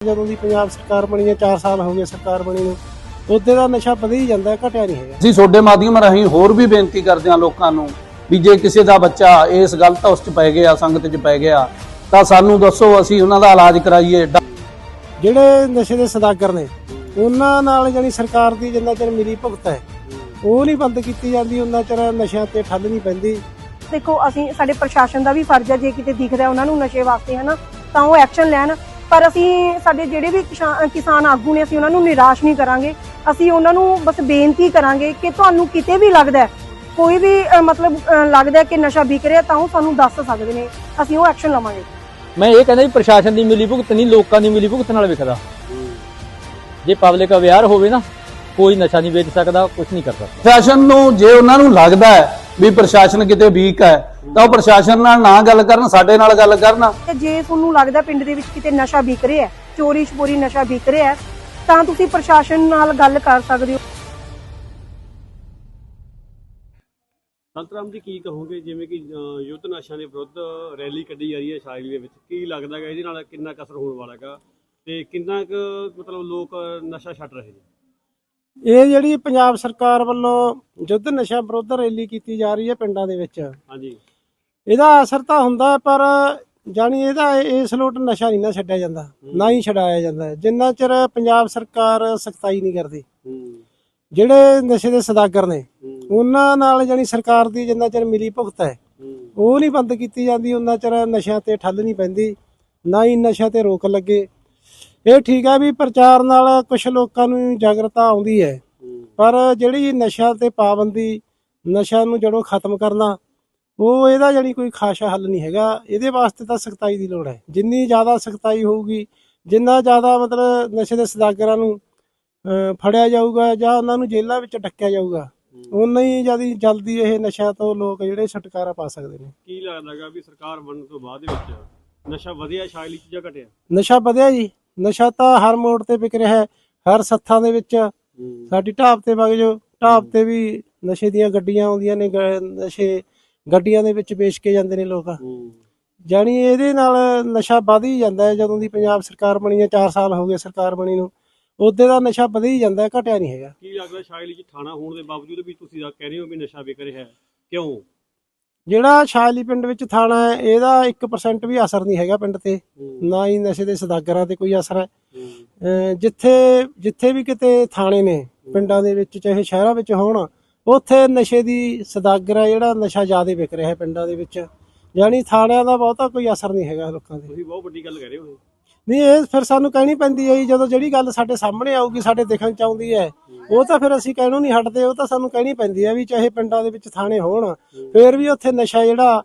ਜਦੋਂ ਦੀ ਪੰਜਾਬ ਸਰਕਾਰ ਬਣੀ ਹੈ 4 ਸਾਲ ਹੋ ਗਏ ਸਰਕਾਰ ਬਣੀ ਨੂੰ ਉਹਦੇ ਦਾ ਨਸ਼ਾ ਵਧੀ ਜਾਂਦਾ ਹੈ, ਘਟਿਆ ਨਹੀਂ ਹੈਗਾ। ਅਸੀਂ ਤੁਹਾਡੇ ਮਾਧਿਅਮ ਰਾਹੀਂ ਹੋਰ ਵੀ ਬੇਨਤੀ ਕਰਦੇ ਹਾਂ ਲੋਕਾਂ ਨੂੰ ਵੀ ਜੇ ਕਿਸੇ ਦਾ ਬੱਚਾ ਇਸ ਗਲਤ ਉਸ 'ਚ ਪੈ ਗਿਆ ਸੰਗਤ 'ਚ ਪੈ ਗਿਆ ਤਾਂ ਸਾਨੂੰ ਦੱਸੋ ਅਸੀਂ ਉਹਨਾਂ ਦਾ ਇਲਾਜ ਕਰਾਈਏ। ਜਿਹੜੇ ਨਸ਼ੇ ਦੇ ਸਦਾਗਰ ਨੇ ਉਹਨਾਂ ਨਾਲ ਜਾਨੀ ਸਰਕਾਰ ਦੀ ਜਿੰਨਾ ਚਿਰ ਮਿਲੀ ਭੁਗਤ ਹੈ ਉਹ ਨਹੀਂ ਬੰਦ ਕੀਤੀ ਜਾਂਦੀ ਉਹਨਾਂ ਚਿਰ ਨਸ਼ਿਆਂ ਤੇ ਠੱਲ ਨਹੀਂ ਪੈਂਦੀ। ਦੇਖੋ ਅਸੀਂ ਸਾਡੇ ਪ੍ਰਸ਼ਾਸਨ ਦਾ ਵੀ ਫਰਜ਼ ਹੈ ਜੇ ਕਿਤੇ ਦਿਖਦਾ ਉਹਨਾਂ ਨੂੰ ਨਸ਼ੇ ਵਾਸਤੇ ਹਨਾ ਤਾਂ ਉਹ ਐਕਸ਼ਨ ਲੈਣ। ਪਰ ਅਸੀਂ ਸਾਡੇ ਜਿਹੜੇ ਵੀ ਕਿਸਾਨ ਕਿਸਾਨ ਆਗੂ ਨੇ ਅਸੀਂ ਉਹਨਾਂ ਨੂੰ ਨਿਰਾਸ਼ ਨਹੀਂ ਕਰਾਂਗੇ। ਅਸੀਂ ਉਹਨਾਂ ਨੂੰ ਬਸ ਬੇਨਤੀ ਕਰਾਂਗੇ ਕਿ ਤੁਹਾਨੂੰ ਕਿਤੇ ਵੀ ਲੱਗਦਾ ਕੋਈ ਵੀ ਮਤਲਬ ਲੱਗਦਾ ਕਿ ਨਸ਼ਾ ਵਿਕ ਰਿਹਾ ਤਾਂ ਉਹ ਸਾਨੂੰ ਦੱਸ ਸਕਦੇ ਨੇ। ਅਸੀਂ ਉਹ ਐਕਸ਼ਨ ਲਵਾਂਗੇ। ਮੈਂ ਇਹ ਕਹਿੰਦਾ ਵੀ ਪ੍ਰਸ਼ਾਸਨ ਦੀ ਮਿਲੀ ਭੁਗਤ ਨਹੀਂ ਲੋਕਾਂ ਦੀ ਮਿਲੀ ਭੁਗਤ ਨਾਲ ਵਿਕਦਾ ਜੇ ਪਬਲਿਕ ਅਵੇਅਰ ਹੋਵੇ ਨਾ ਕੋਈ ਨਸ਼ਾ ਨਹੀਂ ਵੇਚ ਸਕਦਾ ਕੁਝ ਨਹੀਂ ਕਰ ਸਕਦਾ। ਪ੍ਰਸ਼ਾਸਨ ਨੂੰ ਜੇ ਉਹਨਾਂ ਨੂੰ ਲੱਗਦਾ ਹੈ ਵੀ ਪ੍ਰਸ਼ਾਸਨ ਕਿਤੇ ਵੀਕ ਹੈ ਤਾਂ ਉਹ ਪ੍ਰਸ਼ਾਸਨ ਨਾਲ ਨਾ ਗੱਲ ਕਰਨ ਸਾਡੇ ਨਾਲ ਗੱਲ ਕਰਨ। ਤੇ ਜੇ ਤੁਹਾਨੂੰ ਲੱਗਦਾ ਪਿੰਡ ਦੇ ਵਿੱਚ ਕਿਤੇ ਨਸ਼ਾ ਵਿਕ ਰਿਹਾ ਹੈ ਚੋਰੀ ਛਪੋਰੀ ਨਸ਼ਾ ਵਿਕ ਰਿਹਾ ਹੈ ਤਾਂ ਤੁਸੀਂ ਪ੍ਰਸ਼ਾਸਨ ਨਾਲ ਗੱਲ ਕਰ ਸਕਦੇ ਹੋ। ਸੰਤਰਾਮ ਜੀ ਕੀ ਕਹੋਗੇ? ਜਿਵੇਂ ਕਿ ਅਹ, ਯੁੱਧ ਨਸ਼ਿਆਂ ਦੇ ਵਿਰੁੱਧ ਰੈਲੀ ਕੱਢੀ ਜਾ ਰਹੀ ਹੈ ਸ਼ਾਇਰੀ ਦੇ ਵਿੱਚ। ਕੀ ਲੱਗਦਾ ਹੈ ਇਹਦੇ ਨਾਲ ਕਿੰਨਾ ਕਸਰ ਹੋਣ ਵਾਲਾ ਹੈਗਾ ਤੇ ਕਿੰਨਾ ਕੁ ਮਤਲਬ ਲੋਕ ਨਸ਼ਾ ਛੱਡ ਰਹੇ ਨੇ? ਇਹ ਜਿਹੜੀ ਪੰਜਾਬ ਸਰਕਾਰ ਵੱਲੋਂ ਯੁੱਧ ਨਸ਼ਾ ਵਿਰੁੱਧ ਰੈਲੀ ਕੀਤੀ ਜਾ ਰਹੀ ਹੈ ਪਿੰਡਾਂ ਦੇ ਵਿੱਚ। ਹਾਂਜੀ। ਇਹਦਾ ਅਸਰ ਤਾਂ ਹੁੰਦਾ ਹੈ, ਪਰ ਜਾਨੀ ਇਹਦਾ ਇਸ ਲੋਟ ਨਸ਼ਾ ਨਹੀਂ ਨਾ ਛੱਡਿਆ ਜਾਂਦਾ ਨਾ ਹੀ ਛਡਾਇਆ ਜਾਂਦਾ ਜਿੰਨਾ ਚਿਰ ਪੰਜਾਬ ਸਰਕਾਰ ਸਖਤਾਈ ਨਹੀਂ ਕਰਦੀ ਜਿਹੜੇ ਨਸ਼ੇ ਦੇ ਸਦਾਗਰ ਨੇ ਉਹਨਾਂ ਨਾਲ ਜਾਨੀ ਸਰਕਾਰ ਦੀ ਜਿੰਨਾ ਚਿਰ ਮਿਲੀ ਭੁਗਤ ਹੈ ਹੂੰ। ਉਹ ਨਹੀਂ ਬੰਦ ਕੀਤੀ ਜਾਂਦੀ ਉਹਨਾਂ ਚਿਰ ਨਸ਼ਿਆਂ ਤੇ ਠੱਲ ਨਹੀਂ ਪੈਂਦੀ ਨਾ ਹੀ ਨਸ਼ਿਆਂ ਤੇ ਰੋਕ ਲੱਗੇ। ਇਹ ਠੀਕ ਹੈ ਵੀ ਪ੍ਰਚਾਰ ਨਾਲ ਕੁਝ ਲੋਕਾਂ ਨੂੰ ਜਾਗਰਤਾ ਆਉਂਦੀ ਹੈ। ਪਰ ਜਿਹੜੀ ਨਸ਼ਾ ਤੇ ਪਾਬੰਦੀ ਨਸ਼ਾ ਨੂੰ ਜੜੋਂ ਖਤਮ ਕਰਨਾ ਉਹ ਇਹਦਾ ਜਿਹੜੀ ਕੋਈ ਖਾਸ ਹੱਲ ਨਹੀਂ ਹੈਗਾ। ਇਹਦੇ ਵਾਸਤੇ ਤਾਂ ਸਖਤਾਈ ਦੀ ਲੋੜ ਹੈ। ਜਿੰਨੀ ਜ਼ਿਆਦਾ ਸਖਤਾਈ ਹੋਊਗੀ ਜਿੰਨਾ ਜ਼ਿਆਦਾ ਮਤਲਬ ਨਸ਼ੇ ਦੇ ਸਦਾਗਰਾਂ ਨੂੰ ਫੜਿਆ ਜਾਊਗਾ ਜਾਂ ਉਹਨਾਂ ਨੂੰ ਜੇਲ੍ਹਾਂ ਵਿੱਚ ਡੱਕਿਆ ਜਾਊਗਾ ਉਨਾ ਹੀ ਜਿਆਦੀ ਜਲਦੀ ਇਹ ਨਸ਼ਾ ਤੋਂ ਲੋਕ ਜਿਹੜੇ ਛੁਟਕਾਰਾ ਪਾ ਸਕਦੇ ਨੇ। ਕੀ ਲੱਗਦਾ ਹੈਗਾ ਵੀ ਸਰਕਾਰ ਬਣਨ ਤੋਂ ਬਾਅਦ ਵਿੱਚ ਨਸ਼ਾ ਵਧਿਆ ਸ਼ਾਇਲੀ ਚੀਜ਼ਾਂ ਘਟਿਆ? ਨਸ਼ਾ ਵਧਿਆ ਜੀ। ਨਸ਼ਾ ਤਾਂ ਹਰ ਮੋੜ ਤੇ ਵਿਕ ਰਿਹਾ ਹੈ ਹਰ ਸੱਥਾਂ ਦੇ ਵਿੱਚ। ਸਾਡੀ ਢਾਬ ਤੇ ਵਗ ਜੋ ਢਾਬ ਤੇ ਵੀ ਨਸ਼ੇ ਦੀਆਂ ਗੱਡੀਆਂ ਆਉਂਦੀਆਂ ਨੇ ਨਸ਼ੇ ਗੱਡੀਆਂ ਦੇ ਵਿੱਚ ਵੇਚ ਕੇ ਜਾਂਦੇ ਨੇ ਲੋਕ। ਜਾਣੀ ਇਹਦੇ ਨਾਲ ਨਸ਼ਾ ਵਧ ਹੀ ਜਾਂਦਾ ਹੈ ਜਦੋਂ ਦੀ ਪੰਜਾਬ ਸਰਕਾਰ ਬਣੀ ਹੈ 4 ਸਾਲ ਹੋ ਗਏ ਸਰਕਾਰ ਬਣੀ ਨੂੰ। ਉਹਦੇ ਦਾ ਨਸ਼ਾ ਵਧ ਹੀ ਜਾਂਦਾ ਘਟਿਆ ਨਹੀਂ ਹੈਗਾ। ਕੀ ਲੱਗਦਾ ਸ਼ਾਇਲੀ ਚ ਥਾਣਾ ਹੋਣ ਦੇ ਬਾਵਜੂਦ ਵੀ ਤੁਸੀਂ ਕਹਿ ਰਹੇ ਹੋ ਵੀ ਨਸ਼ਾ ਵਿਕ ਰਿਹਾ ਹੈ। ਕਿਉਂ? ਜਿਹੜਾ ਸ਼ਾਇਲੀ ਪਿੰਡ ਵਿੱਚ ਥਾਣਾ ਹੈ ਇਹਦਾ 1% ਵੀ ਅਸਰ ਨਹੀਂ ਹੈਗਾ ਪਿੰਡ ਤੇ। ਨਾ ਹੀ ਨਸ਼ੇ ਦੇ ਸਦਾਗਰਾਂ ਤੇ ਕੋਈ ਅਸਰ ਹੈ। ਜਿੱਥੇ ਜਿੱਥੇ ਵੀ ਕਿਤੇ ਥਾਣੇ ਨੇ ਪਿੰਡਾਂ ਦੇ ਵਿੱਚ ਚਾਹੇ ਸ਼ਹਿਰਾਂ ਵਿੱਚ ਹੋਣ ਉੱਥੇ ਨਸ਼ੇ ਦੀ ਸਦਾਗਰ ਜਿਹੜਾ ਨਸ਼ਾ ਜ਼ਿਆਦਾ ਵਿਕ ਰਿਹਾ ਹੈ ਪਿੰਡਾਂ ਦੇ ਵਿੱਚ। ਯਾਨੀ ਥਾਣਿਆਂ ਦਾ ਬਹੁਤਾ ਕੋਈ ਅਸਰ ਨਹੀਂ ਹੈਗਾ ਲੋਕਾਂ ਤੇ। ਤੁਸੀਂ ਬਹੁਤ ਵੱਡੀ ਗੱਲ ਕਹਿ ਰਹੇ ਹੋ ਨਹੀਂ ਇਹ ਫਿਰ ਸਾਨੂੰ ਕਹਿਣੀ ਪੈਂਦੀ ਹੈ ਜੀ, ਜਦੋਂ ਜਿਹੜੀ ਗੱਲ ਸਾਡੇ ਸਾਹਮਣੇ ਆਊਗੀ ਸਾਡੇ ਦੇਖਣ ਚ ਆਉਂਦੀ ਹੈ ਉਹ ਤਾਂ ਫਿਰ ਅਸੀਂ ਕਹਿਣੋਂ ਨਹੀਂ ਹਟਦੇ ਉਹ ਤਾਂ ਸਾਨੂੰ ਕਹਿਣੀ ਪੈਂਦੀ ਹੈ ਵੀ ਚਾਹੇ ਪਿੰਡਾਂ ਦੇ ਵਿੱਚ ਥਾਣੇ ਹੋਣ ਫਿਰ ਵੀ ਉੱਥੇ ਨਸ਼ਾ ਜਿਹੜਾ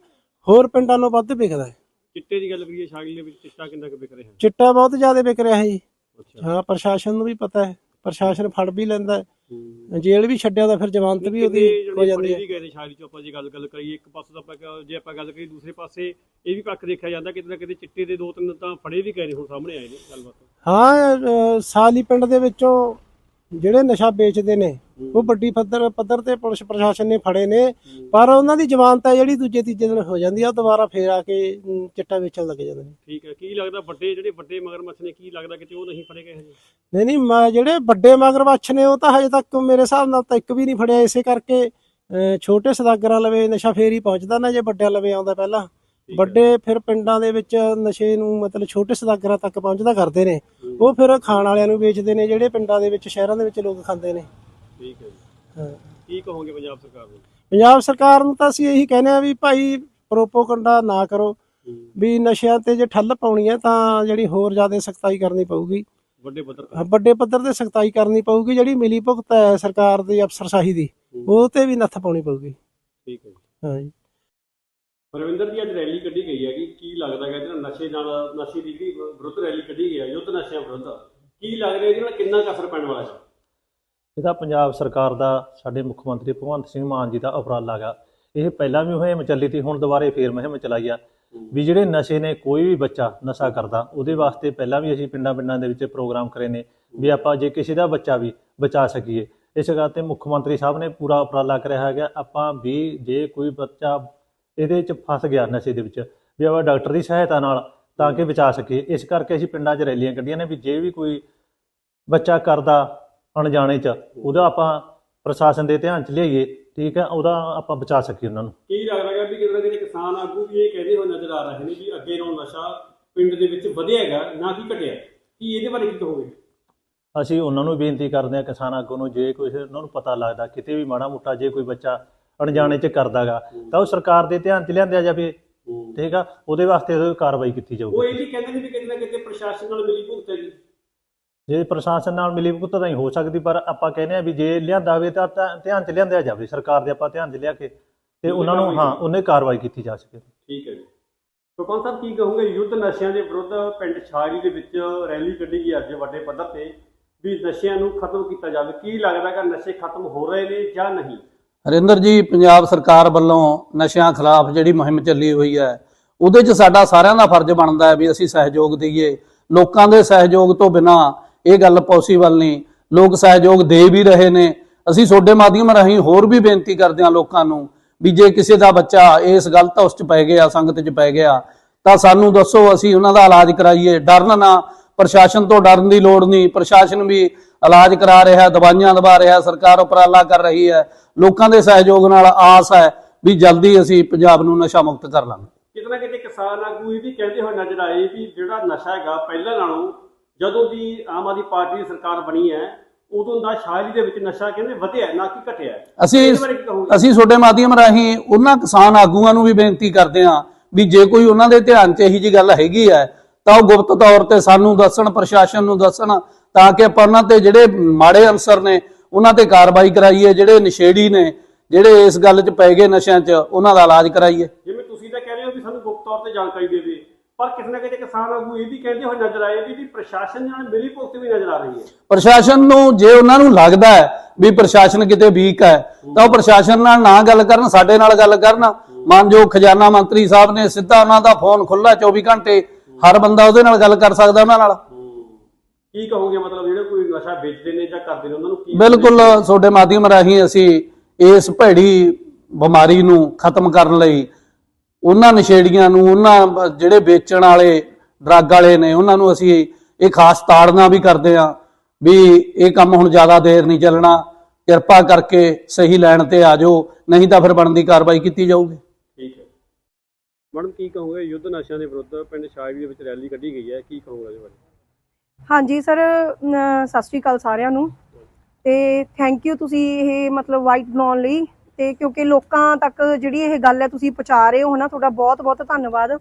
ਹੋਰ ਪਿੰਡਾਂ ਨਾਲੋਂ ਵੱਧ ਵਿਕਦਾ ਹੈ। ਚਿੱਟੇ ਦੀ ਗੱਲ ਕਰੀਏ ਸ਼ਾਇਲੀ ਦੇ ਵਿੱਚ ਚਿੱਟਾ ਕਿੰਨਾ ਕੁ ਵਿਕ ਰਿਹਾ? ਹੈ ਚਿੱਟਾ ਬਹੁਤ ਜ਼ਿਆਦਾ ਵਿਕ ਰਿਹਾ ਹੈ ਜੀ। ਹਾਂ ਪ੍ਰਸ਼ਾਸਨ ਨੂੰ ਵੀ ਪਤਾ ਹੈ ਪ੍ਰਸ਼ਾਸਨ ਫੜ ਵੀ ਲੈਂਦਾ ਹੂੰ। ਜੇਲ੍ਹ ਵੀ ਛੱਡਿਆ ਤਾਂ ਫਿਰ ਜ਼ਮਾਨਤ ਵੀ ਉਹਦੀ ਹੋ ਜਾਂਦੀ ਹੈ। ਵੀ ਗਏ ਨੇ ਸ਼ਾਇਰੀ ਚ ਆਪਾਂ ਜੇ ਗੱਲ ਗੱਲ ਕਰੀਏ ਇੱਕ ਪਾਸੇ ਤਾਂ ਆਪਾਂ ਜੇ ਆਪਾਂ ਗੱਲ ਕਰੀਏ ਦੂਸਰੇ ਪਾਸੇ ਇਹ ਵੀ ਪੱਖ ਦੇਖਿਆ ਜਾਂਦਾ ਕਿਤੇ ਨਾ ਕਿਤੇ ਚਿੱਟੇ ਦੇ ਦੋ ਤਿੰਨ ਤਾਂ ਫੜੇ ਵੀ ਗਏ ਨੇ ਹੁਣ ਸਾਹਮਣੇ ਆਏ ਨੇ ਗੱਲਬਾਤ। ਹਾਂ ਅਹ, ਸਾਲੀ ਪਿੰਡ ਦੇ ਵਿੱਚੋਂ ਜਿਹੜੇ ਨਸ਼ਾ ਵੇਚਦੇ ਨੇ ਉਹ ਵੱਡੀ ਪੱਧਰ ਪੱਧਰ ਤੇ ਪੁਲਿਸ ਪ੍ਰਸ਼ਾਸਨ ਨੇ ਫੜੇ ਨੇ ਪਰ ਉਹਨਾਂ ਦੀ ਜ਼ਮਾਨਤ ਹੈ ਜਿਹੜੀ ਦੂਜੇ ਤੀਜੇ ਦਿਨ ਹੋ ਜਾਂਦੀ ਆ ਉਹ ਦੁਬਾਰਾ ਫੇਰ ਆ ਕੇ ਚਿੱਟਾ ਵੇਚਣ ਲੱਗ ਜਾਂਦੇ ਨੇ। ਠੀਕ ਹੈ ਕੀ ਲੱਗਦਾ ਵੱਡੇ ਜਿਹੜੇ ਵੱਡੇ ਮਗਰਮੱਛ ਨੇ ਕੀ ਲੱਗਦਾ ਕਿ ਉਹ ਨਹੀਂ ਫੜੇ ਗਏ ਹਜੇ? ਨਹੀਂ ਨਹੀਂ ਮੈਂ ਜਿਹੜੇ ਵੱਡੇ ਮਗਰਮੱਛ ਨੇ ਉਹ ਤਾਂ ਹਜੇ ਤੱਕ ਮੇਰੇ ਹਿਸਾਬ ਨਾਲ ਤਾਂ ਇੱਕ ਵੀ ਨਹੀਂ ਫੜਿਆ ਇਸੇ ਕਰਕੇ ਛੋਟੇ ਸਦਾਗਰਾਂ ਲਵੇ ਨਸ਼ਾ ਫੇਰ ਹੀ ਪਹੁੰਚਦਾ ਨਾ ਜੇ ਵੱਡਿਆਂ ਲਵੇ ਆਉਂਦਾ ਪਹਿਲਾਂ। ਵੱਡੇ ਫਿਰ ਪਿੰਡਾਂ ਦੇ ਵਿੱਚ ਨਸ਼ੇ ਨੂੰ ਮਤਲਬ ਛੋਟੇ ਸਦਾਗਰਾਂ ਤੱਕ ਪਹੁੰਚਦਾ ਕਰਦੇ ਨੇ। ਉਹ ਫਿਰ ਖਾਣ ਵਾਲਿਆਂ ਨੂੰ ਵੇਚਦੇ ਨੇ ਜਿਹੜੇ ਪਿੰਡਾਂ ਦੇ ਵਿੱਚ ਸ਼ਹਿਰਾਂ ਦੇ ਵਿੱਚ ਲੋਕ ਖਾਂਦੇ ਨੇ। ਠੀਕ ਹੈ ਜੀ। ਹਾਂ। ਕੀ ਕਹੋਗੇ ਪੰਜਾਬ ਸਰਕਾਰ ਨੂੰ? ਪੰਜਾਬ ਸਰਕਾਰ ਨੂੰ ਤਾਂ ਅਸੀਂ ਇਹੀ ਕਹਿੰਦੇ ਆ ਵੀ ਭਾਈ ਪ੍ਰੋਪੋਗੰਡਾ ਨਾ ਕਰੋ। ਵੀ ਨਸ਼ਿਆਂ ਤੇ ਜੇ ਠੱਲ ਪਾਉਣੀ ਹੈ ਤਾਂ ਜਿਹੜੀ ਹੋਰ ਜ਼ਿਆਦਾ ਸਖਤਾਈ ਕਰਨੀ ਪਊਗੀ। ਵੱਡੇ ਪੱਧਰ ਤੇ। ਹਾਂ, ਵੱਡੇ ਪੱਧਰ ਤੇ ਸਖਤਾਈ ਕਰਨੀ ਪਊਗੀ ਜਿਹੜੀ ਮਿਲੀ ਭੁਗਤ ਹੈ ਸਰਕਾਰ ਦੀ ਅਫਸਰਸ਼ਾਹੀ ਦੀ ਉਹ ਤੇ ਵੀ ਨੱਥ ਪਾਉਣੀ ਪਊਗੀ। ਠੀਕ ਹੈ ਜੀ। ਹਾਂਜੀ ਰਵਿੰਦਰ ਜੀ, ਅੱਜ ਰੈਲੀ ਕੱਢੀ ਗਈ ਹੈਗੀ। ਕੀ ਲੱਗਦਾ ਹੈ ਜਿਹੜਾ ਨਸ਼ੇ ਨਾਲ, ਨਸ਼ੇ ਦੀ ਜਿਹੜੀ ਵਿਰੁੱਧ ਰੈਲੀ ਕੱਢੀ ਗਈ ਹੈ, ਯੁੱਧ ਨਸ਼ਿਆਂ ਵਿਰੁੱਧ, ਕੀ ਲੱਗ ਰਿਹਾ ਇਹਦੇ ਨਾਲ, ਕਿੰਨਾ ਕੁ ਪੈਣ ਵਾਲਾ ਹੈ? ਇਹਦਾ ਪੰਜਾਬ ਸਰਕਾਰ ਦਾ, ਸਾਡੇ ਮੁੱਖ ਮੰਤਰੀ ਭਗਵੰਤ ਸਿੰਘ ਮਾਨ ਜੀ ਦਾ ਉਪਰਾਲਾ ਗਾ ਇਹ ਪਹਿਲਾਂ ਵੀ ਮੁਹਿੰਮ ਚੱਲੀ ਤੀ ਹੁਣ ਦੁਬਾਰੇ ਫੇਰ ਮੁਹਿੰਮ ਚਲਾਈ ਆ। ਵੀ ਜਿਹੜੇ ਨਸ਼ੇ ਨੇ, ਕੋਈ ਵੀ ਬੱਚਾ ਨਸ਼ਾ ਕਰਦਾ, ਉਹਦੇ ਵਾਸਤੇ ਪਹਿਲਾਂ ਵੀ ਅਸੀਂ ਪਿੰਡਾਂ ਪਿੰਡਾਂ ਦੇ ਵਿੱਚ ਪ੍ਰੋਗਰਾਮ ਕਰੇ ਨੇ, ਵੀ ਆਪਾਂ ਜੇ ਕਿਸੇ ਦਾ ਬੱਚਾ ਵੀ ਬਚਾ ਸਕੀਏ। ਇਸ ਗੱਲ ਤੇ ਮੁੱਖ ਮੰਤਰੀ ਸਾਹਿਬ ਨੇ ਪੂਰਾ ਉਪਰਾਲਾ ਕਰਿਆ ਹੈਗਾ। ਆਪਾਂ ਵੀ ਜੇ ਕੋਈ ਬੱਚਾ ਇਹਦੇ ਵਿੱਚ ਫਸ ਗਿਆ ਨਸ਼ੇ ਦੇ ਵਿੱਚ ਵੀ ਆਪਾਂ ਡਾਕਟਰ ਦੀ ਸਹਾਇਤਾ ਨਾਲ ਤਾਂ ਕਿ ਬਚਾ ਸਕੀਏ। ਇਸ ਕਰਕੇ ਅਸੀਂ ਪਿੰਡਾਂ 'ਚ ਰੈਲੀਆਂ ਕੱਢੀਆਂ ਨੇ ਵੀ ਜੇ ਵੀ ਕੋਈ ਬੱਚਾ ਕਰਦਾ ਅਣਜਾਣੇ 'ਚ ਉਹਦਾ ਆਪਾਂ ਪ੍ਰਸ਼ਾਸਨ ਦੇ ਧਿਆਨ 'ਚ ਲਿਆਈਏ ਠੀਕ ਹੈ ਉਹਦਾ ਆਪਾਂ ਬਚਾ ਸਕੀਏ ਉਹਨਾਂ ਨੂੰ। ਕੀ ਲੱਗਦਾ ਹੈ ਵੀ ਕਿਤੇ ਕਿਤੇ ਕਿਸਾਨ ਆਗੂ ਵੀ ਇਹ ਕਹਿੰਦੇ ਹੋਏ ਨਜ਼ਰ ਆ ਰਹੇ ਨੇ ਵੀ ਅੱਗੇ ਨਾਲੋਂ ਨਸ਼ਾ ਪਿੰਡ ਦੇ ਵਿੱਚ ਵਧਿਆ ਹੈਗਾ ਨਾ ਕਿ ਘਟਿਆ। ਕੀ ਇਹਦੇ ਬਾਰੇ ਕੀ ਕਹੋਗੇ? ਅਸੀਂ ਉਹਨਾਂ ਨੂੰ ਬੇਨਤੀ ਕਰਦੇ ਹਾਂ ਕਿਸਾਨ ਆਗੂ ਨੂੰ ਜੇ ਕੁਝ ਉਹਨਾਂ ਨੂੰ ਪਤਾ ਲੱਗਦਾ ਕਿਤੇ ਵੀ ਮਾੜਾ ਮੋਟਾ ਜੇ ਕੋਈ ਬੱਚਾ ਅਣਜਾਣੇ 'ਚ ਕਰਦਾਗਾ। ਤਾਂ ਉਹ ਸਰਕਾਰ ਦੇ ਧਿਆਨ 'ਚ ਲਿਆਂਦਿਆ ਜਾਵੇ ਠੀਕ ਆ? ਉਹਦੇ ਵਾਸਤੇ ਉਹਦੀ ਕਾਰਵਾਈ ਕੀਤੀ ਉਹ ਜਾਊਗੀ ਇਹ ਵੀ ਕਹਿੰਦੇ ਨੇ ਵੀ ਕਿਤੇ ਨਾ ਕਿਤੇ ਪ੍ਰਸ਼ਾਸਨ ਨਾਲ ਮਿਲੀ ਭੁਗਤ ਹੈ ਜੀ। ਜੇ ਪ੍ਰਸ਼ਾਸਨ ਨਾਲ ਮਿਲੀ ਭੁਗਤ ਤਾਂ ਨਹੀਂ ਹੋ ਸਕਦੀ ਪਰ ਆਪਾਂ ਕਹਿੰਦੇ ਆ ਵੀ ਜੇ ਲਿਆਂਦਾ ਹੋਵੇ ਤਾਂ ਧਿਆ- ਧਿਆਨ 'ਚ ਲਿਆਂਦਿਆ ਜਾਵੇ। ਸਰਕਾਰ ਦੇ ਆਪਾਂ ਧਿਆਨ 'ਚ ਲਿਆ ਕੇ ਤੇ ਉਹਨਾਂ ਨੂੰ ਹਾਂ ਉਹਨੇ ਕਾਰਵਾਈ ਕੀਤੀ ਜਾ ਸਕੇ। ਠੀਕ ਹੈ ਜੀ। ਸੁਖਵੰਤ ਸਾਹਿਬ ਕੀ ਕਹੋਗੇ? ਯੁੱਧ ਨਸ਼ਿਆਂ ਦੇ ਵਿਰੁੱਧ ਪਿੰਡ ਛਾਰੀ ਦੇ ਵਿੱਚ ਰੈਲੀ ਕੱਢੀ ਗਈ ਅੱਜ ਵੱਡੇ ਪੱਧਰ ਤੇ ਵੀ ਨਸ਼ਿਆਂ ਨੂੰ ਖਤਮ ਕੀਤਾ ਜਾਵੇ। ਕੀ ਲੱਗਦਾ ਕਿ ਨਸ਼ੇ ਖਤਮ ਹੋ ਰਹੇ ਨੇ ਜਾਂ ਨਹੀਂ? ਹਰਿੰਦਰ ਜੀ, ਪੰਜਾਬ ਸਰਕਾਰ ਵੱਲੋਂ ਨਸ਼ਿਆਂ ਖਿਲਾਫ ਜਿਹੜੀ ਮੁਹਿੰਮ ਚੱਲੀ ਹੋਈ ਹੈ, ਉਹਦੇ 'ਚ ਸਾਡਾ ਸਾਰਿਆਂ ਦਾ ਫਰਜ਼ ਬਣਦਾ ਹੈ ਵੀ ਅਸੀਂ ਸਹਿਯੋਗ ਦਈਏ। ਲੋਕਾਂ ਦੇ ਸਹਿਯੋਗ ਤੋਂ ਬਿਨਾ ਇਹ ਗੱਲ ਪੋਸੀਬਲ ਨਹੀਂ। ਲੋਕ ਸਹਿਯੋਗ ਦੇ ਵੀ ਰਹੇ ਨੇ। ਅਸੀਂ ਤੁਹਾਡੇ ਮਾਧਿਅਮ ਰਾਹੀਂ ਹੋਰ ਵੀ ਬੇਨਤੀ ਕਰਦੇ ਹਾਂ ਲੋਕਾਂ ਨੂੰ ਵੀ ਜੇ ਕਿਸੇ ਦਾ ਬੱਚਾ ਇਸ ਗਲਤ ਉਸ 'ਚ ਪੈ ਗਿਆ, ਸੰਗਤ 'ਚ ਪੈ ਗਿਆ, ਤਾਂ ਸਾਨੂੰ ਦੱਸੋ, ਅਸੀਂ ਉਹਨਾਂ ਦਾ ਇਲਾਜ ਕਰਾਈਏ। ਡਰਨ ਨਾ, ਪ੍ਰਸ਼ਾਸਨ ਤੋਂ ਡਰਨ ਦੀ ਲੋੜ ਨਹੀਂ। ਪ੍ਰਸ਼ਾਸਨ ਵੀ ਇਲਾਜ ਕਰਾ ਰਿਹਾ ਦਵਾਈਆਂ ਦਵਾ ਰਿਹਾ ਸਰਕਾਰ ਉਪਰਾਲਾ ਕਰ ਰਹੀ ਹੈ। ਲੋਕਾਂ ਦੇ ਸਹਿਯੋਗ ਨਾਲ ਆਸ ਹੈ ਵੀ ਜਲਦੀ ਅਸੀਂ ਪੰਜਾਬ ਨੂੰ ਨਸ਼ਾ ਮੁਕਤ ਕਰ ਲਾਂਗੇ। ਕਿਤੇ ਨਾ ਕਿਤੇ ਕਿਸਾਨ ਆਗੂ ਇਹ ਵੀ ਕਹਿੰਦੇ ਹੋਏ ਨਜ਼ਰ ਆਏ ਵੀ ਜਿਹੜਾ ਨਸ਼ਾ ਹੈਗਾ ਪਹਿਲਾਂ ਨਾਲੋਂ ਜਦੋਂ ਦੀ ਆਮ ਆਦਮੀ ਪਾਰਟੀ ਦੀ ਸਰਕਾਰ ਬਣੀ ਹੈ ਉਦੋਂ ਦਾ ਸ਼ਾਇਰੀ ਦੇ ਵਿੱਚ ਨਸ਼ਾ ਕਹਿੰਦੇ ਵਧਿਆ ਨਾ ਕਿ ਘਟਿਆ। ਅਸੀਂ ਅਸੀਂ ਤੁਹਾਡੇ ਮਾਧਿਅਮ ਰਾਹੀਂ ਉਹਨਾਂ ਕਿਸਾਨ ਆਗੂਆਂ ਨੂੰ ਵੀ ਬੇਨਤੀ ਕਰਦੇ ਹਾਂ ਵੀ ਜੇ ਕੋਈ ਉਹਨਾਂ ਦੇ ਧਿਆਨ 'ਚ ਇਹੀ ਜੀ ਗੱਲ ਹੈਗੀ ਹੈ ਤਾਂ ਉਹ ਗੁਪਤ ਤੌਰ ਤੇ ਸਾਨੂੰ ਦੱਸਣ ਪ੍ਰਸ਼ਾਸਨ ਨੂੰ ਦੱਸਣ ਤਾਂ ਕਿ ਆਪਾਂ ਉਹਨਾਂ ਤੇ ਜਿਹੜੇ ਮਾੜੇ ਅਨਸਰ ਨੇ ਉਹਨਾਂ ਤੇ ਕਾਰਵਾਈ ਕਰਾਈਏ ਜਿਹੜੇ ਨਸ਼ੇੜੀ ਨੇ ਜਿਹੜੇ ਇਸ ਗੱਲ 'ਚ ਪੈ ਗਏ ਨਸ਼ਿਆਂ 'ਚ ਉਹਨਾਂ ਦਾ ਇਲਾਜ ਕਰਾਈਏ। ਜਿਵੇਂ ਤੁਸੀਂ ਤਾਂ ਕਹਿ ਰਹੇ ਹੋ ਵੀ ਸਾਨੂੰ ਗੁਪਤ ਤੌਰ ਤੇ ਜਾਣਕਾਰੀ ਦੇਵੇ ਪਰ ਕਿਤੇ ਨਾ ਕਿਤੇ ਕਿਸਾਨ ਆਗੂ ਇਹ ਵੀ ਕਹਿੰਦੇ ਹੋਏ ਨਜ਼ਰ ਆਏ ਵੀ ਵੀ ਪ੍ਰਸ਼ਾਸਨ ਨਾਲ ਮਿਲੀ ਭੁਗਤ ਵੀ ਨਜ਼ਰ ਆ ਰਹੀ ਹੈ। ਪ੍ਰਸ਼ਾਸਨ ਨੂੰ ਜੇ ਉਹਨਾਂ ਨੂੰ ਲੱਗਦਾ ਹੈ ਵੀ ਪ੍ਰਸ਼ਾਸਨ ਕਿਤੇ ਵੀਕ ਹੈ ਤਾਂ ਉਹ ਪ੍ਰਸ਼ਾਸਨ ਨਾਲ ਨਾ ਗੱਲ ਕਰਨ ਸਾਡੇ ਨਾਲ ਗੱਲ ਕਰਨ। ਮਾਨਯੋਗ ਖਜ਼ਾਨਾ ਮੰਤਰੀ ਸਾਹਿਬ ਨੇ ਸਿੱਧਾ ਉਹਨਾਂ ਦਾ ਫੋਨ ਖੁੱਲਾ 24 ਘੰਟੇ ਹਰ ਬੰਦਾ ਉਹਦੇ ਨਾਲ ਗੱਲ ਕਰ ਸਕਦਾ ਉਹਨਾਂ ਨਾਲ। ਕੀ ਕਹੋਗੇ ਮਤਲਬ ਜਿਹੜੇ ਕੋਈ ਨਸ਼ਾ ਵੇਚਦੇ ਨੇ ਜਾਂ ਕਰਦੇ ਨੇ ਉਹਨਾਂ ਨੂੰ ਕੀ ਬਿਲਕੁਲ ਤੁਹਾਡੇ ਮਾਧਿਅਮ ਰਾਹੀਂ ਅਸੀਂ ਇਸ ਭੈੜੀ ਬਿਮਾਰੀ ਨੂੰ ਖਤਮ ਕਰਨ ਲਈ ਉਹਨਾਂ ਨਸ਼ੇੜੀਆਂ ਨੂੰ ਉਹਨਾਂ ਜਿਹੜੇ ਵੇਚਣ ਵਾਲੇ ਡਰੱਗ ਵਾਲੇ ਨੇ ਉਹਨਾਂ ਨੂੰ ਅਸੀਂ ਇਹ ਖਾਸ ਤਾੜਨਾ ਵੀ ਕਰਦੇ ਹਾਂ ਵੀ ਇਹ ਕੰਮ ਹੁਣ ਜ਼ਿਆਦਾ ਦੇਰ ਨਹੀਂ ਚੱਲਣਾ। ਕਿਰਪਾ ਕਰਕੇ ਸਹੀ ਲਾਈਨ ਤੇ ਆ ਜਾਓ ਨਹੀਂ ਤਾਂ ਫਿਰ ਬਣਦੀ ਕਾਰਵਾਈ ਕੀਤੀ ਜਾਊਗੀ। ਠੀਕ ਹੈ। ਮੈਡਮ ਕੀ ਕਹੋਗੇ? ਯੁੱਧ ਨਸ਼ਿਆਂ ਦੇ ਵਿਰੁੱਧ ਪਿੰਡ ਸ਼ਾਇਰੀ ਦੇ ਵਿੱਚ ਰੈਲੀ ਕੱਢੀ ਗਈ ਹੈ ਕੀ ਕਹੋਗੇ ਇਹਦੇ ਬਾਰੇ? ਹਾਂਜੀ, ਸਰ ਸਤਿ ਸ਼੍ਰੀ ਅਕਾਲ ਸਾਰਿਆਂ ਨੂੰ। ਤੇ ਥੈਂਕ ਯੂ ਤੁਸੀਂ ਇਹ ਮਤਲਬ ਵਾਈਟ ਬਣਾਉਣ ਲਈ। ਤੇ ਕਿਉਂਕਿ ਲੋਕਾਂ ਤੱਕ ਜਿਹੜੀ ਇਹ ਗੱਲ ਹੈ ਤੁਸੀਂ ਪਹੁੰਚਾ ਰਹੇ ਹੋ ਨਾ, ਤੁਹਾਡਾ ਬਹੁਤ ਬਹੁਤ ਧੰਨਵਾਦ।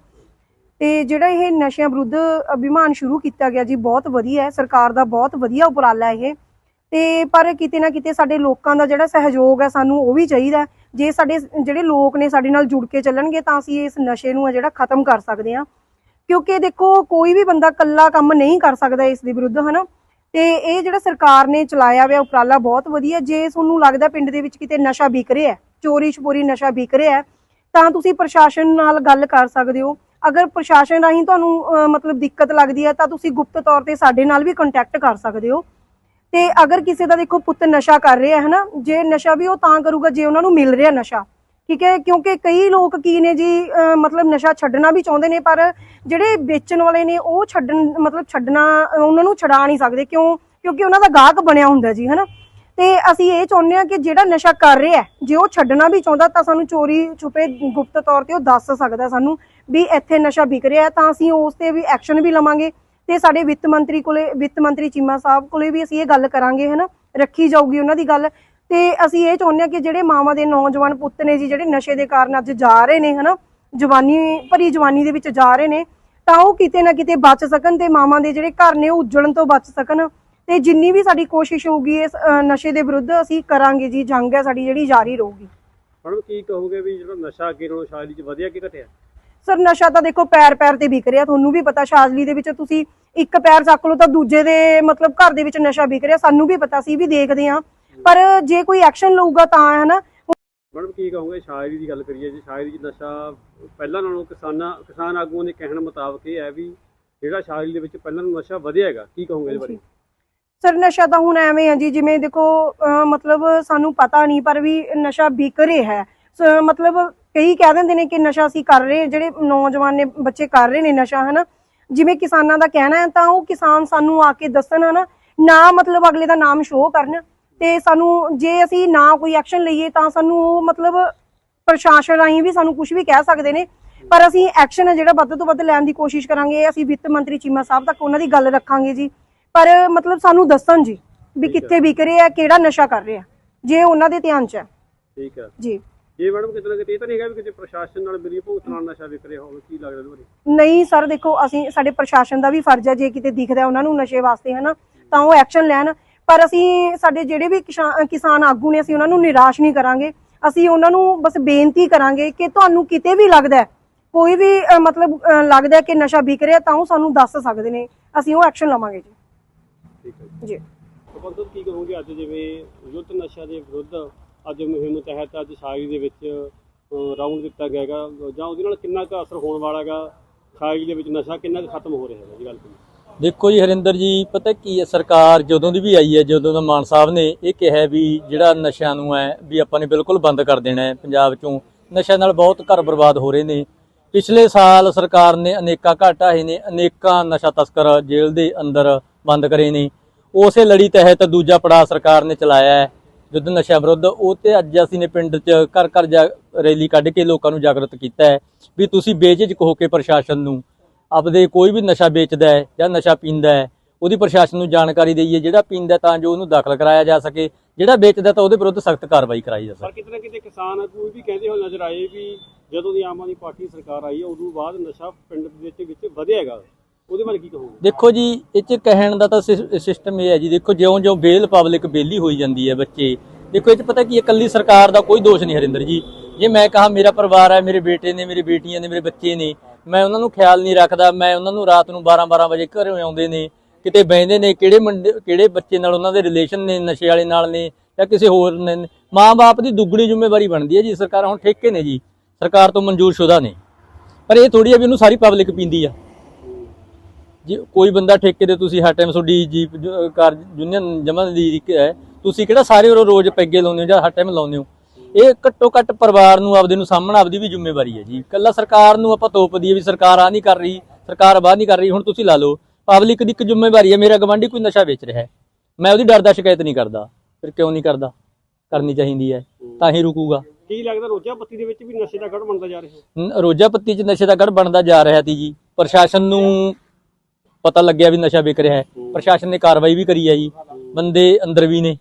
ਤੇ ਜਿਹੜਾ ਇਹ ਨਸ਼ਿਆਂ ਵਿਰੁੱਧ ਅਭਿਮਾਨ ਸ਼ੁਰੂ ਕੀਤਾ ਗਿਆ ਜੀ, ਬਹੁਤ ਵਧੀਆ ਹੈ। ਸਰਕਾਰ ਦਾ ਬਹੁਤ ਵਧੀਆ ਉਪਰਾਲਾ ਇਹ। ਤੇ ਪਰ ਕਿਤੇ ਨਾ ਕਿਤੇ ਸਾਡੇ ਲੋਕਾਂ ਦਾ ਜਿਹੜਾ ਸਹਿਯੋਗ ਹੈ ਸਾਨੂੰ ਉਹ ਵੀ ਚਾਹੀਦਾ ਜੇ ਸਾਡੇ ਜਿਹੜੇ ਲੋਕ ਨੇ ਸਾਡੇ ਨਾਲ ਜੁੜ ਕੇ ਚੱਲਣਗੇ, ਤਾਂ ਅਸੀਂ ਇਸ ਨਸ਼ੇ ਨੂੰ ਆ ਜਿਹੜਾ ਖਤਮ ਕਰ ਸਕਦੇ ਹਾਂ। ਕਿਉਂਕਿ ਦੇਖੋ, ਕੋਈ ਵੀ ਬੰਦਾ ਇਕੱਲਾ ਕੰਮ ਨਹੀਂ ਕਰ ਸਕਦਾ ਇਸ ਦੇ ਵਿਰੁੱਧ, ਹਨਾ? ਤੇ ਇਹ ਜਿਹੜਾ ਸਰਕਾਰ ਨੇ ਚਲਾਇਆ ਹੋਇਆ ਉਪਰਾਲਾ ਬਹੁਤ ਵਧੀਆ। ਜੇ ਤੁਹਾਨੂੰ ਲੱਗਦਾ ਪਿੰਡ ਦੇ ਵਿੱਚ ਕਿਤੇ ਨਸ਼ਾ ਵਿਕ ਰਿਹਾ ਚੋਰੀ ਛਪੋਰੀ ਨਸ਼ਾ ਵਿਕ ਰਿਹਾ ਤਾਂ ਤੁਸੀਂ ਪ੍ਰਸ਼ਾਸਨ ਨਾਲ ਗੱਲ ਕਰ ਸਕਦੇ ਹੋ। ਅਗਰ ਪ੍ਰਸ਼ਾਸਨ ਰਾਹੀਂ ਤੁਹਾਨੂੰ ਮਤਲਬ ਦਿੱਕਤ ਲੱਗਦੀ ਹੈ, ਤਾਂ ਤੁਸੀਂ ਗੁਪਤ ਤੌਰ ਤੇ ਸਾਡੇ ਨਾਲ ਵੀ ਕੰਟੈਕਟ ਕਰ ਸਕਦੇ ਹੋ। ਤੇ ਅਗਰ ਕਿਸੇ ਦਾ ਦੇਖੋ ਪੁੱਤ ਨਸ਼ਾ ਕਰ ਰਿਹਾ ਹੈ ਨਾ ਜੇ ਨਸ਼ਾ ਵੀ ਉਹ ਤਾਂ ਕਰੂਗਾ, ਜੇ ਉਹਨਾਂ ਨੂੰ ਮਿਲ ਰਿਹਾ ਨਸ਼ਾ ਠੀਕ ਹੈ, ਕਿਉਂਕਿ ਕਈ ਲੋਕ ਕੀ ਨੇ ਜੀ ਮਤਲਬ ਨਸ਼ਾ ਛੱਡਣਾ ਵੀ ਚਾਹੁੰਦੇ ਨੇ, ਪਰ ਜਿਹੜੇ ਵੇਚਣ ਵਾਲੇ ਨੇ, ਉਹ ਛੱਡਣ, ਮਤਲਬ ਛੱਡਣਾ, ਉਹਨਾਂ ਨੂੰ ਛਡਾ ਨਹੀਂ ਸਕਦੇ। ਕਿਉਂ? ਕਿਉਂਕਿ ਉਹਨਾਂ ਦਾ ਗਾਹਕ ਬਣਿਆ ਹੁੰਦਾ ਜੀ, ਹਨਾ? ਤੇ ਅਸੀਂ ਇਹ ਚਾਹੁੰਦੇ ਹਾਂ ਕਿ ਜਿਹੜਾ ਨਸ਼ਾ ਕਰ ਰਿਹਾ, ਜੇ ਉਹ ਛੱਡਣਾ ਵੀ ਚਾਹੁੰਦਾ, ਤਾਂ ਸਾਨੂੰ ਚੋਰੀ ਛੁਪੇ ਗੁਪਤ ਤੌਰ ਤੇ ਉਹ ਦੱਸ ਸਕਦਾ ਸਾਨੂੰ ਵੀ ਇੱਥੇ ਨਸ਼ਾ ਵਿਕ ਰਿਹਾ, ਤਾਂ ਅਸੀਂ ਉਸ ਤੇ ਵੀ ਐਕਸ਼ਨ ਵੀ ਲਵਾਂਗੇ। ਤੇ ਸਾਡੇ ਵਿੱਤ ਮੰਤਰੀ ਕੋਲੇ, ਵਿੱਤ ਮੰਤਰੀ ਚੀਮਾ ਸਾਹਿਬ ਕੋਲੇ ਵੀ ਅਸੀਂ ਇਹ ਗੱਲ ਕਰਾਂਗੇ, ਹਨਾ? ਰੱਖੀ ਜਾਊਗੀ ਉਹਨਾਂ ਦੀ ਗੱਲ। ਤੇ ਅਸੀਂ ਇਹ ਚਾਹੁੰਦੇ ਹਾਂ ਕਿ ਜਿਹੜੇ ਮਾਵਾਂ ਦੇ ਨੌਜਵਾਨ ਪੁੱਤ ਨੇ ਜੀ ਜਿਹੜੇ ਨਸ਼ੇ ਦੇ ਕਾਰਨ ਅੱਜ ਜਾ ਰਹੇ ਨੇ ਹਨਾ ਜਵਾਨੀ ਭਰੀ ਜਵਾਨੀ ਦੇ ਵਿੱਚ ਜਾ ਰਹੇ ਨੇ ਤਾਂ ਉਹ ਕਿਤੇ ਨਾ ਕਿਤੇ ਬਚ ਸਕਣ ਤੇ ਮਾਵਾਂ ਦੇ ਜਿਹੜੇ ਘਰ ਨੇ ਉਹ ਉਜੜਨ ਤੋਂ ਬਚ ਸਕਣ। ਤੇ ਜਿੰਨੀ ਵੀ ਸਾਡੀ ਕੋਸ਼ਿਸ਼ ਹੋਊਗੀ ਇਸ ਨਸ਼ੇ ਦੇ ਵਿਰੁੱਧ ਅਸੀਂ ਕਰਾਂਗੇ ਜੀ ਜੰਗ ਹੈ ਸਾਡੀ ਜਿਹੜੀ ਜਾਰੀ ਰਹੂਗੀ। ਮੈਡਮ ਕੀ ਕਹੋਗੇ ਵੀ ਜਿਹੜਾ ਨਸ਼ਾ ਅੱਗੇ ਨਾਲੋਂ 'ਚ ਵਧਿਆ ਕਿ ਘਟਿਆ? ਸਰ ਨਸ਼ਾ ਤਾਂ ਦੇਖੋ ਪੈਰ ਪੈਰ ਤੇ ਵਿਕ ਰਿਹਾ ਤੁਹਾਨੂੰ ਵੀ ਪਤਾ ਸ਼ਾਜ਼ਲੀ ਦੇ ਵਿੱਚ ਤੁਸੀਂ ਇੱਕ ਪੈਰ ਚੱਕ ਲਓ ਤਾਂ ਦੂਜੇ ਦੇ ਮਤਲਬ ਘਰ ਦੇ ਵਿੱਚ ਨਸ਼ਾ ਵਿਕ ਰਿਹਾ ਸਾਨੂੰ ਵੀ ਪਤਾ ਸੀ ਵੀ ਦੇਖਦੇ ਆ ਪਰ ਜੇ ਕੋਈ ਐਕਸ਼ਨ ਲਊਗਾ ਤਾਂ ਹੈ ਨਾ ਮੈਡਮ ਕੀ ਕਹੋਗੇ ਸ਼ਾਇਰੀ ਦੀ ਗੱਲ ਕਰੀਏ ਜੀ ਸ਼ਾਇਰੀ 'ਚ ਨਸ਼ਾ ਪਹਿਲਾਂ ਨਾਲੋਂ ਕਿਸਾਨਾਂ ਕਿਸਾਨ ਆਗੂਆਂ ਦੇ ਕਹਿਣ ਮੁਤਾਬਕ ਇਹ ਹੈ ਵੀ ਜਿਹੜਾ ਸ਼ਾਇਰੀ ਦੇ ਵਿੱਚ ਪਹਿਲਾਂ ਨਾਲੋਂ ਨਸ਼ਾ ਵਧਿਆ ਹੈਗਾ ਕੀ ਕਹੋਗੇ ਇਹਦੇ ਬਾਰੇ? ਸਰ ਨਸ਼ਾ ਤਾਂ ਹੁਣ ਐਵੇਂ ਆ ਜੀ ਜਿਵੇਂ ਦੇਖੋ ਮਤਲਬ ਸਾਨੂੰ ਪਤਾ ਨਹੀਂ ਪਰ ਵੀ ਨਸ਼ਾ ਵਿਕ ਰਿਹਾ ਹੈ। ਮਤਲਬ ਕਈ ਕਹਿ ਦਿੰਦੇ ਨੇ ਕਿ ਨਸ਼ਾ ਅਸੀਂ ਕਰ ਰਹੇ ਜਿਹੜੇ ਨੌਜਵਾਨ ਨੇ ਬੱਚੇ ਕਰ ਰਹੇ ਨੇ ਨਸ਼ਾ ਹਨਾ? ਜਿਵੇਂ ਕਿਸਾਨਾਂ ਦਾ ਕਹਿਣਾ ਹੈ ਤਾਂ ਉਹ ਕਿਸਾਨ ਸਾਨੂੰ ਆ ਕੇ ਦੱਸਣ ਹਨਾ? ਨਾ ਮਤਲਬ ਅਗਲੇ ਦਾ ਨਾਮ ਸ਼ੋਅ ਕਰਨ। ਤੇ ਸਾਨੂੰ ਜੇ ਅਸੀਂ ਨਾ ਕੋਈ ਐਕਸ਼ਨ ਲਈਏ ਤਾਂ ਸਾਨੂੰ ਉਹ ਮਤਲਬ ਪ੍ਰਸ਼ਾਸਨ ਰਾਹੀਂ ਵੀ ਸਾਨੂੰ ਕੁਝ ਵੀ ਕਹਿ ਸਕਦੇ ਨੇ। ਪਰ ਅਸੀਂ ਐਕਸ਼ਨ ਹੈ ਜਿਹੜਾ ਵੱਧ ਤੋਂ ਵੱਧ ਲੈਣ ਦੀ ਕੋਸ਼ਿਸ਼ ਕਰਾਂਗੇ ਅਸੀਂ ਵਿੱਤ ਮੰਤਰੀ ਚੀਮਾ ਸਾਹਿਬ ਤੱਕ ਉਹਨਾਂ ਦੀ ਗੱਲ ਰੱਖਾਂਗੇ ਜੀ। ਪਰ ਮਤਲਬ ਸਾਨੂੰ ਦੱਸਣ ਜੀ ਵੀ ਕਿੱਥੇ ਵਿਕ ਰਿਹਾ ਕਿਹੜਾ ਨਸ਼ਾ ਕਰ ਰਿਹਾ ਜੇ ਉਹਨਾਂ ਦੇ ਧਿਆਨ 'ਚ ਹੈ। ਠੀਕ ਹੈ। ਜੀ। ਇਹ ਮੈਡਮ ਕਿਤੇ ਨਾ ਕਿਤੇ ਇਹ ਤਾਂ ਨਹੀਂ ਹੈਗਾ ਵੀ ਕਿਤੇ ਪ੍ਰਸ਼ਾਸਨ ਨਾਲ ਮਿਲੀ ਭੁਗਤ ਨਾਲ ਨਸ਼ਾ ਵਿਕ ਰਿਹਾ ਹੋਵੇ ਕੀ ਲੱਗਦਾ ਤੁਹਾਨੂੰ? ਨਹੀਂ ਸਰ ਦੇਖੋ ਅਸੀਂ ਸਾਡੇ ਪ੍ਰਸ਼ਾਸਨ ਦਾ ਵੀ ਫਰਜ਼ ਹੈ ਜੇ ਕਿਤੇ ਦਿਖਦਾ ਉਹਨਾਂ ਨੂੰ ਨਸ਼ੇ ਵਾਸਤੇ ਹਨਾ ਤਾਂ ਉਹ ਐਕਸ਼ਨ ਲੈਣ। ਪਰ ਅਸੀਂ ਸਾਡੇ ਜਿਹੜੇ ਵੀ ਕਿਸ਼ਾ- ਕਿਸਾਨ ਆਗੂ ਨੇ ਅਸੀਂ ਉਹਨਾਂ ਨੂੰ ਨਿਰਾਸ਼ ਨਹੀਂ ਕਰਾਂਗੇ। ਅਸੀਂ ਉਹਨਾਂ ਨੂੰ ਬਸ ਬੇਨਤੀ ਕਰਾਂਗੇ ਕਿ ਤੁਹਾਨੂੰ ਕਿਤੇ ਵੀ ਲੱਗਦਾ ਕੋਈ ਵੀ ਮਤਲਬ ਲੱਗਦਾ ਕਿ ਨਸ਼ਾ ਵਿਕ ਰਿਹਾ ਤਾਂ ਉਹ ਸਾਨੂੰ ਦੱਸ ਸਕਦੇ ਨੇ। ਅਸੀਂ ਉਹ ਐਕਸ਼ਨ ਲਵਾਂਗੇ ਜੀ। ਠੀਕ ਹੈ ਜੀ। ਪ੍ਰਬੰਧਕ ਕੀ ਕਹੋਗੇ ਅੱਜ ਜਿਵੇਂ ਯੁੱਧ ਨਸ਼ਾ ਦੇ ਵਿਰੁੱਧ ਅੱਜ ਮੁਹਿੰਮ ਤਹਿਤ ਅੱਜ ਦੇ ਵਿੱਚ ਰਾਉਂਡ ਦਿੱਤਾ ਗਿਆ ਹੈਗਾ। ਜਾਂ ਉਹਦੇ ਨਾਲ ਕਿੰਨਾ ਕੁ ਅਸਰ ਹੋਣ ਵਾਲਾ ਹੈਗਾ? ਸਾਈ ਦੇ ਵਿੱਚ ਨਸ਼ਾ ਕਿੰਨਾ ਕੁ ਖਤਮ ਹੋ ਰਿਹਾ ਹੈਗਾ ਜੀ ਗੱਲ ਕਰੀਏ। ਦੇਖੋ ਜੀ ਹਰਿੰਦਰ ਜੀ, ਪਤਾ ਕੀ ਹੈ, ਸਰਕਾਰ ਜਦੋਂ ਦੀ ਵੀ ਆਈ ਹੈ, ਜਦੋਂ ਦਾ ਮਾਨ ਸਾਹਿਬ ਨੇ ਇਹ ਕਿਹਾ ਵੀ ਜਿਹੜਾ ਨਸ਼ਿਆਂ ਨੂੰ ਹੈ, ਵੀ ਆਪਾਂ ਨੇ ਬਿਲਕੁਲ ਬੰਦ ਕਰ ਦੇਣਾ ਹੈ ਪੰਜਾਬ ਚੋਂ, ਨਸ਼ਿਆਂ ਨਾਲ ਬਹੁਤ ਘਰ ਬਰਬਾਦ ਹੋ ਰਹੇ ਨੇ। ਪਿਛਲੇ ਸਾਲ ਸਰਕਾਰ ਨੇ ਅਨੇਕਾਂ ਘਾਟ ਢਾਹੇ ਨੇ, ਅਨੇਕਾਂ ਨਸ਼ਾ ਤਸਕਰ ਜੇਲ੍ਹ ਦੇ ਅੰਦਰ ਬੰਦ ਕਰੇ ਨੇ। ਉਸੇ ਲੜੀ ਤਹਿਤ ਦੂਜਾ ਪੜਾਅ ਸਰਕਾਰ ਨੇ ਚਲਾਇਆ ਹੈ ਯੁੱਧ ਨਸ਼ਾ ਵਿਰੁੱਧ ਉਹ ਤੇ ਅੱਜ ਅਸੀਂ ਨੇ ਪਿੰਡ 'ਚ ਘਰ ਘਰ ਜਾ ਰੈਲੀ ਕੱਢ ਕੇ ਲੋਕਾਂ ਨੂੰ ਜਾਗਰਤ ਕੀਤਾ ਹੈ, ਵੀ ਤੁਸੀਂ ਬੇਝਿਜਕ ਹੋ ਕੇ ਪ੍ਰਸ਼ਾਸਨ ਨੂੰ ਆਪਦੇ ਕੋਈ ਵੀ ਨਸ਼ਾ ਵੇਚਦਾ ਹੈ ਜਾਂ ਨਸ਼ਾ ਪੀਂਦਾ ਹੈ ਉਹਦੀ ਪ੍ਰਸ਼ਾਸਨ ਨੂੰ ਜਾਣਕਾਰੀ ਦਈਏ ਜਿਹੜਾ ਪੀਂਦਾ ਤਾਂ ਜੋ ਉਹਨੂੰ ਦਾਖਲ ਕਰਾਇਆ ਜਾ ਸਕੇ ਜਿਹੜਾ ਵੇਚਦਾ ਤਾਂ ਉਹਦੇ ਵਿਰੁੱਧ ਸਖਤ ਕਾਰਵਾਈ ਕਰਾਈ ਜਾ ਪਰ ਸਕੇ। ਕਿਤੇ ਨਾ ਕਿਤੇ ਕਿਸਾਨ ਆਗੂ ਵੀ ਕਹਿੰਦੇ ਹੋਏ ਨਜ਼ਰ ਆਏ ਵੀ ਜਦੋਂ ਦੀ ਆਮ ਆਦਮੀ ਪਾਰਟੀ ਸਰਕਾਰ ਆਈ ਹੈ ਉਦੋਂ ਬਾਅਦ ਨਸ਼ਾ ਪਿੰਡ ਦੇ ਵਿੱਚ ਵਿੱਚ ਵਧਿਆ ਹੈਗਾ। ਉਹਦੇ ਬਾਰੇ ਕੀ ਕਹੋਗੇ? ਦੇਖੋ ਜੀ ਇਹ ਚ ਕਹਿਣ ਦਾ ਤਾਂ ਸਿਸਟਮ ਇਹ ਹੈ ਜੀ ਦੇਖੋ ਜਿਉਂ-ਜਿਉਂ ਬੇਲ ਪਬਲਿਕ ਬੇਲੀ ਹੋਈ ਜਾਂਦੀ ਹੈ ਬੱਚੇ ਦੇਖੋ ਇਹ ਚ ਪਤਾ ਕੀ ਇਕੱਲੀ ਸਰਕਾਰ ਦਾ ਕੋਈ ਦੋਸ਼ ਨਹੀਂ ਹਰਿੰਦਰ ਜੀ। ਜੇ ਮੈਂ ਕਹਾ ਮੇਰਾ ਪਰਿਵਾਰ ਹੈ ਮੇਰੇ ਬੇਟੇ ਨੇ ਮੇਰੇ ਬੇਟੀਆਂ ਨੇ ਮੇਰੇ ਬੱਚੇ ਨੇ ਮੈਂ ਉਹਨਾਂ ਨੂੰ ਖਿਆਲ ਨਹੀਂ ਰੱਖਦਾ, ਮੈਂ ਉਹਨਾਂ ਨੂੰ ਰਾਤ ਨੂੰ 12-12 ਵਜੇ ਘਰੋਂ ਆਉਂਦੇ ਨੇ, ਕਿਤੇ ਬਹਿੰਦੇ ਨੇ, ਕਿਹੜੇ ਮੁੰਡੇ, ਕਿਹੜੇ ਬੱਚੇ ਨਾਲ ਉਹਨਾਂ ਦੇ ਰਿਲੇਸ਼ਨ ਨੇ, ਨਸ਼ੇ ਵਾਲੇ ਨਾਲ ਨੇ, ਜਾਂ ਕਿਸੇ ਹੋਰ ਨੇ, ਮਾਂ-ਬਾਪ ਦੀ ਦੁੱਗਣੀ ਜ਼ਿੰਮੇਵਾਰੀ ਬਣਦੀ ਹੈ ਜੀ, ਸਰਕਾਰ ਹੁਣ ਠੇਕੇ ਨੇ ਜੀ, ਸਰਕਾਰ ਤੋਂ ਮਨਜ਼ੂਰ ਸ਼ੁਦਾ ਨੇ। ਪਰ ਇਹ ਥੋੜੀ ਆ ਵੀ ਉਹਨੂੰ ਸਾਰੀ ਪਬਲਿਕ ਪੀਂਦੀ ਆ। ਜੇ ਕੋਈ ਬੰਦਾ ਠੇਕੇ ਦੇ ਤੁਸੀਂ ਹਰ ਟਾਈਮ ਤੁਹਾਡੀ ਜੀਪ ਜ- ਕਾਰ ਯੂਨੀਅਨ ਜਮਾ ਦੀ ਹੈ, ਤੁਸੀਂ ਕਿਹੜਾ ਸਾਰੇ ਉਹ ਰੋਜ਼ ਪੈਗੇ ਲਾਉਂਦੇ ਹੋ ਜਾਂ ਹਰ ਟਾਈਮ ਲਾਉਂਦੇ ਹੋ? ਇਹ ਘੱਟੋ ਘੱਟ ਪਰਿਵਾਰ ਨੂੰ ਆਪਦੇ ਨੂੰ ਸਾਹਮਣਾ ਆਪਦੀ ਵੀ ਜ਼ਿੰਮੇਵਾਰੀ ਹੈ ਜੀ। ਕੱਲਾ ਸਰਕਾਰ ਨੂੰ ਆਪਾਂ ਤੋਪ ਦਈਏ ਵੀ ਸਰਕਾਰ ਆ ਨਹੀਂ ਕਰ ਰਹੀ ਸਰਕਾਰ ਬਾਹਰ ਨਹੀਂ ਕਰ ਰਹੀ ਹੁਣ ਤੁਸੀਂ ਲਾ ਲਓ ਪਬਲਿਕ ਦੀ ਇੱਕ ਜ਼ਿੰਮੇਵਾਰੀ ਹੈ ਮੇਰਾ ਗਵਾਂਢੀ ਕੋਈ ਨਸ਼ਾ ਵੇਚ ਰਿਹਾ ਹੈ। ਮੈਂ ਉਹਦੀ ਡਰਦਾ ਸ਼ਿਕਾਇਤ ਨਹੀਂ ਕਰਦਾ ਫਿਰ ਕਿਉਂ ਨਹੀਂ ਕਰਦਾ? ਕਰਨੀ ਚਾਹੀਦੀ ਹੈ ਤਾਂ ਹੀ ਰੁਕੂਗਾ। ਕੀ ਲੱਗਦਾ ਰੋਜਾ ਪੱਤੀ ਦੇ ਵਿੱਚ ਵੀ ਨਸ਼ੇ ਦਾ ਗੜ ਬਣਦਾ ਜਾ ਰਿਹਾ? ਰੋਜ਼ਾ ਪੱਤੀ 'ਚ ਨਸ਼ੇ ਦਾ ਗੜ ਬਣਦਾ ਜਾ ਰਿਹਾ ਸੀ ਜੀ। ਪ੍ਰਸ਼ਾਸਨ ਨੂੰ ਪਤਾ ਲੱਗਿਆ ਵੀ ਨਸ਼ਾ ਵਿਕ ਰਿਹਾ ਹੈ। ਪ੍ਰਸ਼ਾਸਨ ਨੇ ਕਾਰਵਾਈ ਵੀ ਕਰੀ ਹੈ ਜੀ। ਬੰਦੇ ਅੰਦਰ ਵੀ ਨੇ।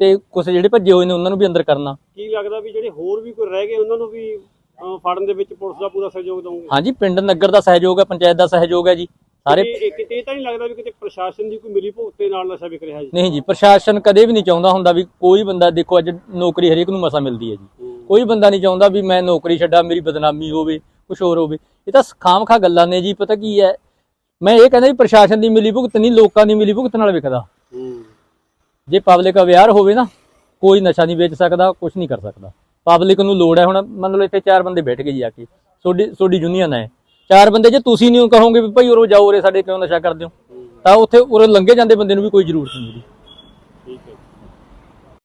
ਤੇ ਕੁਝ ਜਿਹੜੇ ਭੱਜੇ ਹੋਏ ਨੇ ਉਹਨਾਂ ਨੂੰ ਵੀ ਅੰਦਰ ਕਰਨਾ। ਕੀ ਲੱਗਦਾ ਵੀ ਜਿਹੜੇ ਹੋਰ ਵੀ ਕੋਈ ਰਹਿ ਗਏ ਉਹਨਾਂ ਨੂੰ ਵੀ ਅਹ, ਫੜਨ ਦੇ ਵਿੱਚ ਪੁਲਿਸ ਦਾ ਪੂਰਾ ਸਹਿਯੋਗ ਦਵੋਗੇ? ਹਾਂਜੀ ਪਿੰਡ ਨਗਰ ਦਾ ਸਹਿਯੋਗ ਹੈ ਪੰਚਾਇਤ ਦਾ ਸਹਿਯੋਗ ਹੈ ਜੀ। ਸਾਰੇ ਇਹ ਕਿਤੇ ਇਹ ਤਾਂ ਨਹੀਂ ਲੱਗਦਾ ਵੀ ਕਿਤੇ ਪ੍ਰਸ਼ਾਸਨ ਦੀ ਕੋਈ ਮਿਲੀ ਭੁਗਤ ਨਾਲ ਨਸ਼ਾ ਵਿਕ ਰਿਹਾ ਜੀ? ਨਹੀਂ ਜੀ ਪ੍ਰਸ਼ਾਸਨ ਕਦੇ ਵੀ ਨਹੀਂ ਚਾਹੁੰਦਾ ਹੁੰਦਾ ਵੀ ਕੋਈ ਬੰਦਾ ਦੇਖੋ ਅੱਜ ਨੌਕਰੀ ਹਰੇਕ ਨੂੰ ਮਸਾ ਮਿਲਦੀ ਹੈ ਜੀ। ਕੋਈ ਬੰਦਾ ਨਹੀਂ ਚਾਹੁੰਦਾ ਵੀ ਮੈਂ ਨੌਕਰੀ ਛੱਡਾਂ ਮੇਰੀ ਬਦਨਾਮੀ ਹੋਵੇ ਕੁਝ ਹੋਰ ਹੋਵੇ। ਇਹ ਤਾਂ ਖਾਮਖਾ ਗੱਲਾਂ ਨੇ ਜੀ ਪਤਾ ਕੀ ਹੈ? ਮੈਂ ਇਹ ਕਹਿੰਦਾ ਵੀ ਪ੍ਰਸ਼ਾਸਨ ਦੀ ਮਿਲੀ ਭੁਗਤ ਨਹੀਂ ਲੋਕਾਂ ਦੀ ਮਿਲੀ ਭੁਗਤ ਨਾਲ ਵਿਕਦਾ। ਜੇ ਪਬਲਿਕ ਅਵੇਅਰ ਹੋਵੇ ਨਾ, ਕੋਈ ਨਸ਼ਾ ਨਹੀਂ ਵੇਚ ਸਕਦਾ ਕੁਝ ਨਹੀਂ ਕਰ ਸਕਦਾ। ਪਬਲਿਕ ਨੂੰ ਲੋੜ ਹੈ ਹੁਣ, ਮੰਨ ਲਓ ਇੱਥੇ ਚਾਰ ਬੰਦੇ ਬੈਠ ਗਏ ਜੀ ਆ ਕੇ। ਤੁਹਾਡੀ ਤੁਹਾਡੀ ਯੂਨੀਅਨ ਹੈ। ਚਾਰ ਬੰਦੇ, ਜੇ ਤੁਸੀਂ ਨਹੀਂ ਕਹੋਗੇ ਵੀ ਭਾਈ ਉਰੋ ਜਾਓ, ਉਰੇ ਸਾਡੇ ਕਿਉਂ ਨਸ਼ਾ ਕਰਦੇ ਹੋ? ਤਾਂ ਉੱਥੇ ਉਰੇ ਲੰਘੇ ਜਾਂਦੇ ਬੰਦੇ ਨੂੰ ਵੀ ਕੋਈ ਜ਼ਰੂਰਤ ਨਹੀਂ ਜੀ